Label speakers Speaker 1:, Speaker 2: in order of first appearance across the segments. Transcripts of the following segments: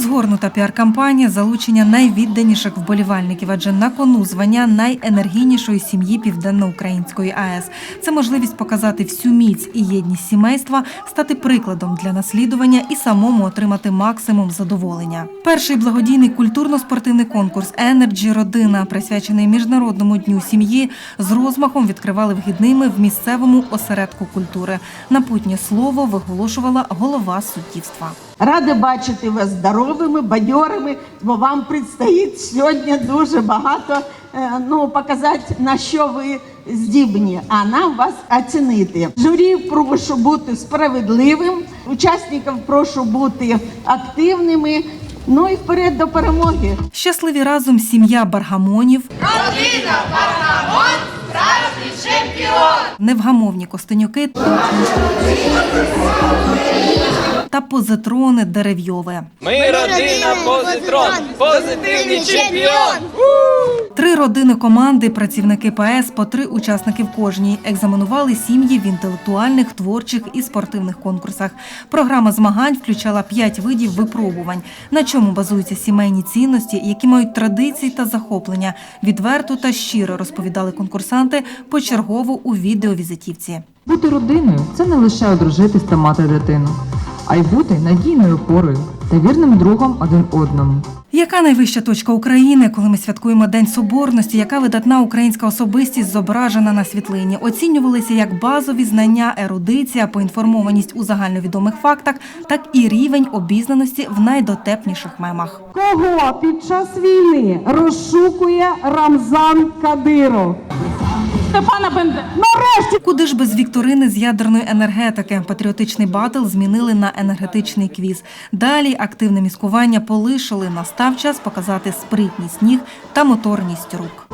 Speaker 1: Розгорнута піар-кампанія залучення найвідданіших вболівальників, адже на кону звання найенергійнішої сім'ї Південноукраїнської АЕС. Це можливість показати всю міць і єдність сімейства, стати прикладом для наслідування і самому отримати максимум задоволення. Перший благодійний культурно-спортивний конкурс Енерджі Родина, присвячений міжнародному дню сім'ї, з розмахом відкривали вхідними в місцевому осередку культури. Напутнє слово виголошувала голова суддівства.
Speaker 2: Рада бачити вас здоровими, бадьорими, бо вам предстоїть сьогодні дуже багато е, ну, показати, на що ви здібні, а нам вас оцінити. Журі прошу бути справедливим, учасників прошу бути активними. Ну і вперед до перемоги.
Speaker 1: Щасливі разом сім'я Баргамонів.
Speaker 3: Родина Барнамон справжній чемпіон!
Speaker 1: невгамовні костенюки та позитрони дерев'йове.
Speaker 4: Ми родина Позитрон, позитивний чемпіон.
Speaker 1: Три родини команди, працівники ПАЕС, по три учасники в кожній, екзаменували сім'ї в інтелектуальних, творчих і спортивних конкурсах. Програма змагань включала п'ять видів випробувань, на чому базуються сімейні цінності, які мають традиції та захоплення. Відверто та щиро розповідали конкурсанти почергово у відеовізитівці.
Speaker 5: Бути родиною це не лише одружитись та мати дитину, а й бути надійною опорою та вірним другом один одному.
Speaker 1: Яка найвища точка України, коли ми святкуємо День Соборності? Яка видатна українська особистість зображена на світлині? Оцінювалися як базові знання, ерудиція, поінформованість у загальновідомих фактах, так і рівень обізнаності в найдотепніших мемах.
Speaker 6: Кого під час війни розшукує Рамзан Кадиров? Степана Бендера. Нарешті
Speaker 1: Куди ж без вікторини з ядерної енергетики? Патріотичний батл змінили на енергетичний квіз. Далі активне міскування полишили. Настав час показати спритність ніг та моторність рук.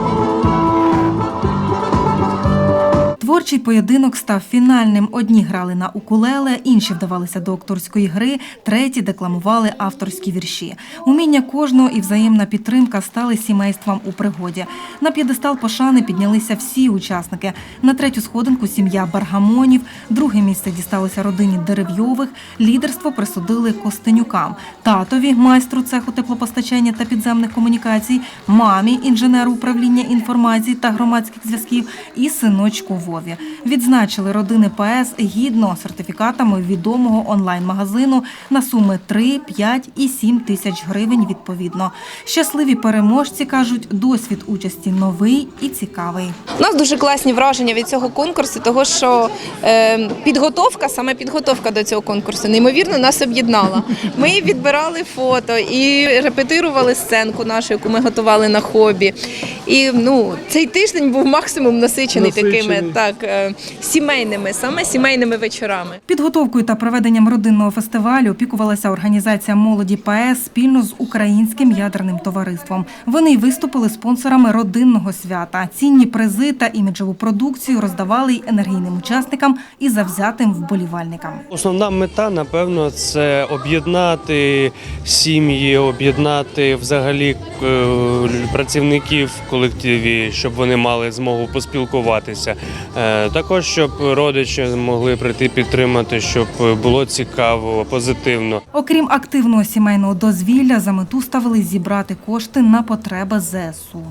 Speaker 1: Творчий поєдинок став фінальним. Одні грали на укулеле, інші вдавалися до акторської гри, треті декламували авторські вірші. Уміння кожного і взаємна підтримка стали сімейством у пригоді. На п'єдестал пошани піднялися всі учасники. На третю сходинку сім'я Баргамонів, друге місце дісталося родині Дерев'йових, лідерство присудили Костенюкам, татові, майстру цеху теплопостачання та підземних комунікацій, мамі, інженеру управління інформації та громадських зв'язків і синочку Вові. Відзначили родини ПС гідно сертифікатами відомого онлайн-магазину на суми 3, 5 і 7 тисяч гривень відповідно. Щасливі переможці кажуть, досвід участі новий і цікавий.
Speaker 7: У нас дуже класні враження від цього конкурсу, того що е, підготовка, саме підготовка до цього конкурсу, неймовірно нас об'єднала. Ми відбирали фото і репетирували сценку нашу, яку ми готували на хобі. І ну, цей тиждень був максимум насичений, такими так сімейними, саме сімейними вечорами.
Speaker 1: Підготовкою та проведенням родинного фестивалю опікувалася організація молоді ПАЕС спільно з українським ядерним товариством. Вони й виступили спонсорами родинного свята. Цінні призи та іміджову продукцію роздавали й енергійним учасникам і завзятим вболівальникам.
Speaker 8: Основна мета, напевно, це об'єднати сім'ї, об'єднати взагалі е, працівників в колективі, щоб вони мали змогу поспілкуватися. Е, Також щоб родичі могли прийти підтримати, щоб було цікаво, позитивно.
Speaker 1: Окрім активного сімейного дозвілля, за мету ставили зібрати кошти на потреби ЗСУ.